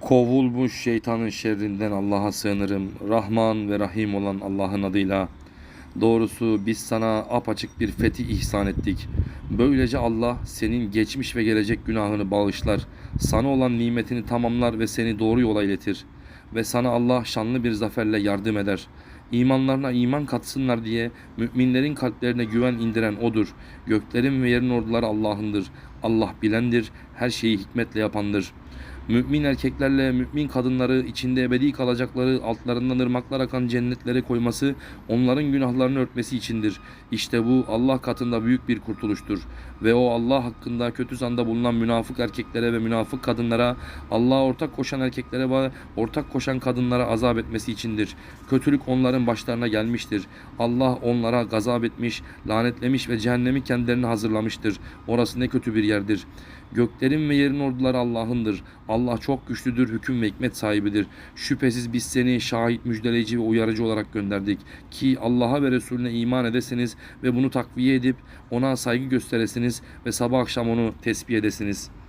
Kovulmuş şeytanın şerrinden Allah'a sığınırım. Rahman ve Rahim olan Allah'ın adıyla. Doğrusu biz sana apaçık bir fethi ihsan ettik. Böylece Allah senin geçmiş ve gelecek günahını bağışlar. Sana olan nimetini tamamlar ve seni doğru yola iletir. Ve sana Allah şanlı bir zaferle yardım eder. İmanlarına iman katsınlar diye müminlerin kalplerine güven indiren O'dur. Göklerin ve yerin orduları Allah'ındır. Allah bilendir, her şeyi hikmetle yapandır. Mümin erkeklerle mümin kadınları içinde ebedi kalacakları altlarından ırmaklar akan cennetlere koyması onların günahlarını örtmesi içindir. İşte bu Allah katında büyük bir kurtuluştur. Ve o Allah hakkında kötü zanda bulunan münafık erkeklere ve münafık kadınlara Allah'a ortak koşan erkeklere ve ortak koşan kadınlara azap etmesi içindir. Kötülük onların başlarına gelmiştir. Allah onlara gazap etmiş, lanetlemiş ve cehennemi kendilerine hazırlamıştır. Orası ne kötü bir yerdir. Göklerin ve yerin orduları Allah'ındır. Allah çok güçlüdür, hüküm ve hikmet sahibidir. Şüphesiz biz seni şahit, müjdeleyici ve uyarıcı olarak gönderdik. Ki Allah'a ve Resulüne iman edesiniz ve bunu takviye edip ona saygı gösteresiniz ve sabah akşam onu tesbih edesiniz.''